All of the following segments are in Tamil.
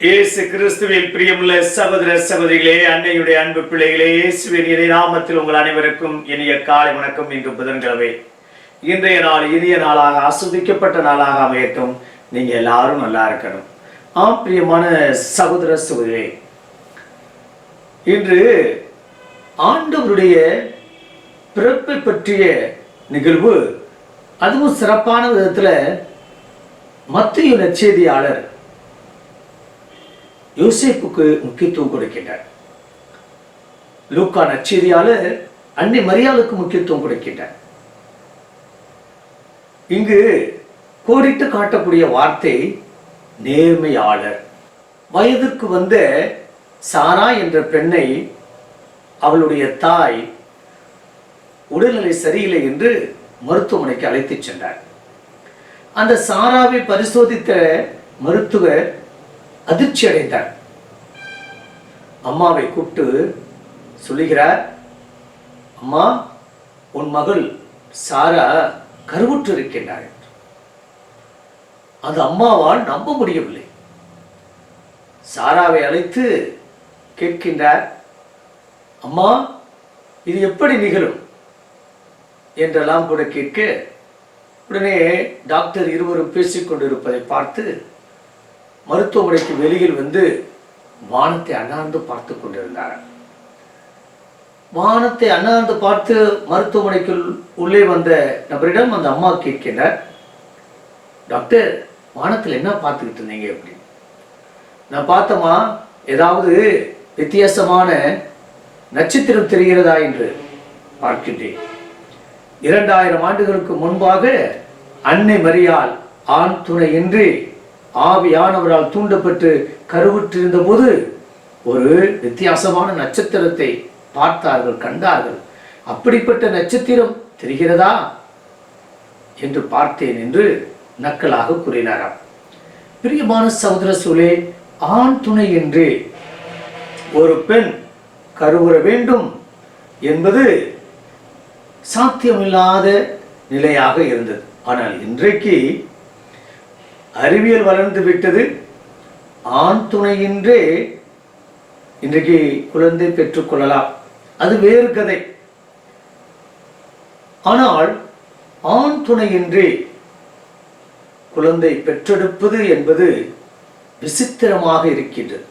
இயேசு கிறிஸ்துவில் பிரியமுள்ள சகோதர சகோதரிகளே அன்னையுடைய அன்பு பிள்ளைகளே இயேசுவின் இறை நாமத்தில் உங்கள் அனைவருக்கும் இனிய காலை வணக்கம். இன்று புதன்கிழமை இன்றைய நாள் இனிய நாளாக ஆஸ்வதிக்கப்பட்ட நாளாக அமையட்டும். நீங்க எல்லாரும் நல்லா இருக்கணும். ஆம் பிரியமான சகோதர சகோதரிகளே இன்று ஆண்டவருடைய பிறப்பை பற்றிய நிகழ்வு அதுவும் சிறப்பான விதத்துல மத்திய நற்செய்தியாளர் யோசிப்புக்கு முக்கியத்துவம் கொடுக்கின்றார். லூக்கா நற்செய்தியாளர் அன்னை மரியாளுக்கு முக்கியத்துவம் கொடுக்கின்றார். இங்கு கோடிட்டு காட்டக்கூடிய வார்த்தை நேர்மையாளர். வயதுக்கு வந்த சாரா என்ற பெண்ணை அவளுடைய தாய் உடல்நிலை சரியில்லை என்று மருத்துவமனைக்கு அழைத்துச் சென்றார். அந்த சாராவை பரிசோதித்த மருத்துவர் அதிர்ச்சி அடைந்தார். அம்மாவை கூப்பிட்டு சொல்லுகிறார் அம்மா உன் மகள் சாரா கருவுற்று இருக்கின்றார் என்று. அந்த அம்மாவால் நம்ப முடியவில்லை. சாராவை அழைத்து கேட்கின்றார் அம்மா இது எப்படி நிகழும்? என்றெல்லாம் கூட கேட்க உடனே டாக்டர் இருவரும் பேசிக்கொண்டிருப்பதை பார்த்து மருத்துவமனைக்கு வெளியில் வந்து வானத்தை அண்ணாந்து பார்த்து கொண்டிருந்தார். வானத்தை அண்ணாந்து பார்த்து மருத்துவமனைக்குள் உள்ளே வந்த நபரிடம் அந்த அம்மா கேட்கிறார் டாக்டர் வானத்தில் என்ன பார்த்துக்கிட்டு இருந்தீங்க அப்படின்னு நான் பார்த்தோமா ஏதாவது வித்தியாசமான நட்சத்திரம் தெரிகிறதா என்று பார்க்கின்றேன். இரண்டாயிரம் ஆண்டுகளுக்கு முன்பாக அன்னை மரியாள் ஆண் துணையின்றி ஆவியானவரால் தூண்டப்பட்டு கருவுற்றிருந்த போது ஒரு வித்தியாசமான நட்சத்திரத்தை பார்த்தார்கள் கண்டார்கள். அப்படிப்பட்ட நட்சத்திரம் தெரிகிறதா என்று பார்த்தேன் என்று நக்கலாக கூறினாராம். பிரியமான சகோதர சூழே ஆண் துணையின்றி ஒரு பெண் கருவுற வேண்டும் என்பது சாத்தியமில்லாத நிலையாக இருந்தது. ஆனால் இன்றைக்கு அறிவியல் வளர்ந்து விட்டது. ஆண் துணையின்றே இன்றைக்கு குழந்தை பெற்றுக்கொள்ளலாம் அது வேறு கதை. ஆனால் ஆண் துணையின்றி குழந்தை பெற்றெடுப்பது என்பது விசித்திரமாக இருக்கின்றது.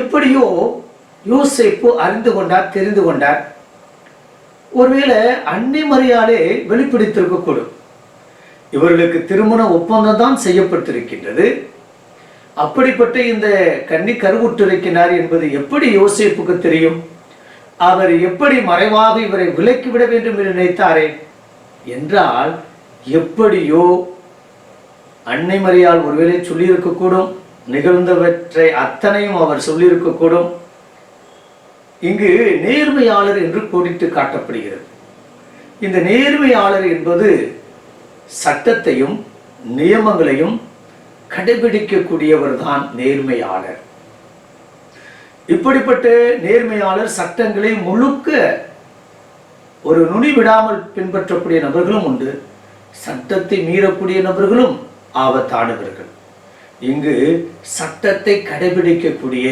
எப்படியோ யோசிப்பு அறிந்து கொண்டார் தெரிந்து கொண்டார். ஒருவேளை அன்னை மரியாதை வெளிப்படுத்திருக்கக்கூடும். இவர்களுக்கு திருமண ஒப்பந்தம் தான் செய்யப்பட்டிருக்கின்றது. அப்படிப்பட்ட இந்த கன்னி கருவுற்றிருக்கிறார் என்பது எப்படி யோசிப்புக்கு தெரியும்? அவர் எப்படி மறைவாக இவரை விலக்கிவிட வேண்டும் என்று நினைத்தாரே? என்றால் எப்படியோ அன்னை மரியால் ஒருவேளை சொல்லியிருக்கக்கூடும் நிகழ்ந்தவற்றை அத்தனையும் அவர் சொல்லியிருக்கக்கூடும். இங்கு நேர்மையாளர் என்று கோடிட்டு காட்டப்படுகிறது. இந்த நேர்மையாளர் என்பது சட்டத்தையும் நியமங்களையும் கடைபிடிக்கக்கூடியவர் தான் நேர்மையாளர். இப்படிப்பட்ட நேர்மையாளர் சட்டங்களை முழுக்க ஒரு நுனி விடாமல் பின்பற்றக்கூடிய நபர்களும் உண்டு. சட்டத்தை மீறக்கூடிய நபர்களும் ஆபத்தானவர்கள். இங்கு சட்டத்தை கடைபிடிக்கக்கூடிய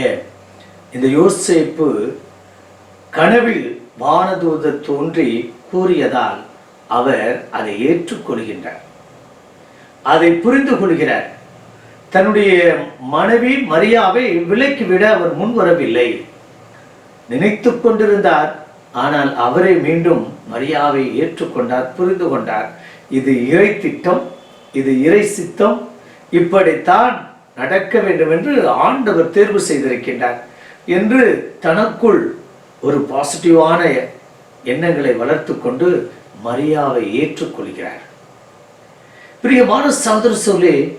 இந்த யோசிப்பு கனவில் வானதூத தோன்றி கூறியதால் அவர் அதை ஏற்றுக்கொள்கின்றார். அதை புரிந்து கொள்கிறார் தன்னுடைய மனைவி மரியாவை விலக்கிவிட அவர் முன்வரவில்லை. நினைத்து கொண்டிருந்தார். ஆனால் அவரை மீண்டும் மரியாவை ஏற்றுக்கொண்டார் புரிந்து கொண்டார் இது இறை திட்டம் இது இறை சித்தம். இப்படித்தான் நடக்க வேண்டும் என்று ஆண்டவர் தேர்வு செய்திருக்கின்றார். என்று தனக்குள் ஒரு பாசிட்டிவான எண்ணங்களை வளர்த்து கொண்டு மரியாவை ஏற்றுக்கொள்கிறார். பிரியமான சகோதர சொல்லி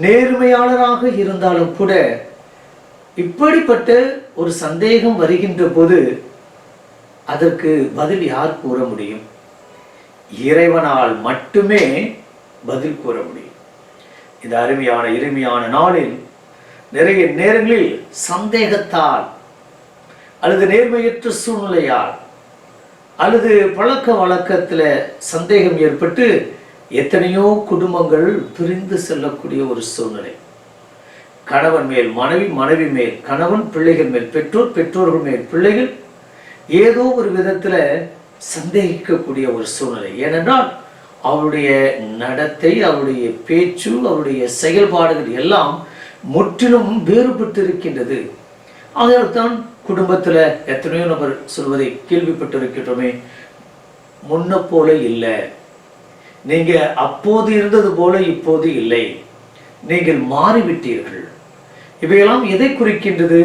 நேர்மையாளராக இருந்தாலும் கூட இப்படிப்பட்ட ஒரு சந்தேகம் வருகின்ற போது அதற்கு பதில் யார் கூற முடியும்? இறைவனால் மட்டுமே பதில் கூற முடியும். இந்த அருமையான இனிமையான நாளில் நிறைய நேரங்களில் சந்தேகத்தால் அல்லது நேர்மையற்ற சூழ்நிலையால் அல்லது பழக்க வழக்கத்தில் சந்தேகம் ஏற்பட்டு எத்தனையோ குடும்பங்கள் பிரிந்து செல்லக்கூடிய ஒரு சூழ்நிலை. கணவன் மேல் மனைவி மனைவி மேல் கணவன் பிள்ளைகள் மேல் பெற்றோர் பெற்றோர்கள் மேல் பிள்ளைகள் ஏதோ ஒரு விதத்தில் சந்தேகிக்கக்கூடிய ஒரு சூழ்நிலை. ஏனென்றால் அவருடைய நடத்தை அவருடைய பேச்சு அவருடைய செயல்பாடுகள் எல்லாம் முற்றிலும் வேறுபட்டு இருக்கின்றது ஆகையால்தான் குடும்பத்தில் எத்தனையோ நபர் சொல்வதை கேள்விப்பட்டிருக்கிறோமே முன்ன போல இல்லை. நீங்கள் அப்போது இருந்தது போல இப்போது இல்லை. நீங்கள் மாறிவிட்டீர்கள். இவையெல்லாம் எதை குறிக்கின்றது?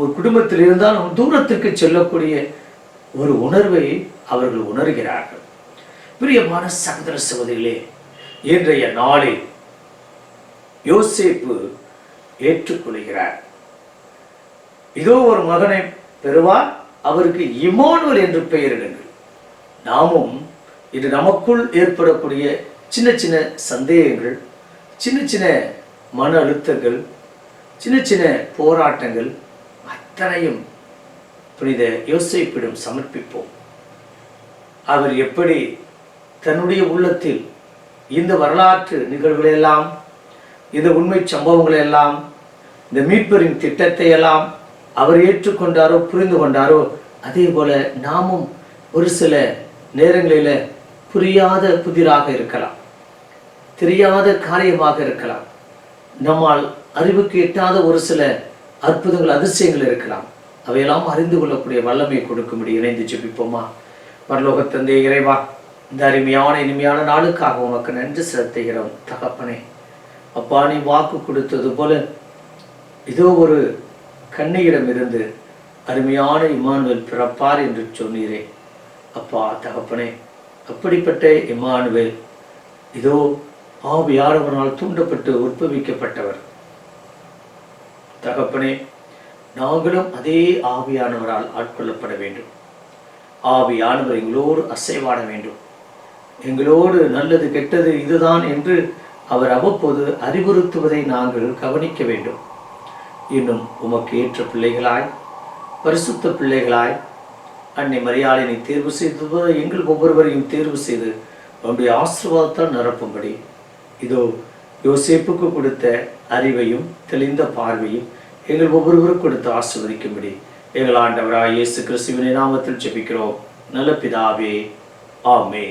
ஒரு குடும்பத்தில் இருந்தாலும் தூரத்திற்கு செல்லக்கூடிய ஒரு உணர்வை அவர்கள் உணர்கிறார்கள். பிரியமான சகோதர சகோதரிகளே இன்றைய நாளில் யோசிப்பு ஏற்றுக்கொள்கிறார். இதோ ஒரு மகனை பெறுவார் அவருக்கு இமானுவல் என்று பெயரிடுங்கள் நாமும் இது நமக்குள் ஏற்படக்கூடிய சின்ன சின்ன சந்தேகங்கள் சின்ன சின்ன மன அழுத்தங்கள் சின்ன சின்ன போராட்டங்கள் அத்தனையும் புனித யோசிப்பிடம் சமர்ப்பிப்போம். அவர் எப்படி தன்னுடைய உள்ளத்தில் இந்த வரலாற்று நிகழ்வுகளை எல்லாம் இந்த உண்மை சம்பவங்களை எல்லாம் இந்த மீட்பரின் திட்டத்தை எல்லாம் அவர் ஏற்றுக்கொண்டாரோ புரிந்து கொண்டாரோ அதே போல நாமும் ஒரு சில நேரங்களில் புரியாத புதிராக இருக்கலாம். தெரியாத காரியமாக இருக்கலாம். நம்மால் அறிவுக்கு எட்டாத ஒரு சில அற்புதங்கள் அதிசயங்கள் இருக்கலாம். அவையெல்லாம் அறிந்து கொள்ளக்கூடிய வல்லமை கொடுக்கும்படி இணைந்து ஜெபிப்போமா? பரலோக தந்தை இறைவா இந்த அருமையான இனிமையான நாளுக்காக உமக்கு நன்றி செலுத்துகிறோம் தகப்பனே. அப்பா நீ வாக்கு கொடுத்தது போல இதோ ஒரு கண்ணையிடமிருந்து அருமையான இமானுவல் பிறப்பார் என்று சொன்னீரே. அப்பா தகப்பனே அப்படிப்பட்ட இமானுவேல் இதோ ஆவியானவரால் தூண்டப்பட்டு உற்பவிக்கப்பட்டவர். தகப்பனே நாங்களும் அதே ஆவியானவரால் ஆட்கொள்ளப்பட வேண்டும். ஆவியானவர் எங்களோடு அசைவாட வேண்டும். எங்களோடு நல்லது கெட்டது இதுதான் என்று அவர் அவ்வப்போது அறிவுறுத்துவதை நாங்கள் கவனிக்க வேண்டும். இன்னும் உமக்கு ஏற்ற பிள்ளைகளாய் பரிசுத்த பிள்ளைகளாய் அன்னை மரியாதை தேர்வு செய்தது எங்கள் ஒவ்வொருவரையும் தேர்வு செய்து உங்களுடைய ஆசீர்வாதத்தால் நிரப்பும்படி. இதோ யோசேப்புக்கு கொடுத்த அறிவையும் தெளிந்த பார்வையும் எங்கள் ஒவ்வொருவரும் கொடுத்து ஆசீர்வதிக்கும்படி எங்கள் ஆண்டவராய் இயேசு கிறிஸ்துவின் நாமத்தில் ஜெபிக்கிறோம். நல்ல பிதாவே ஆமே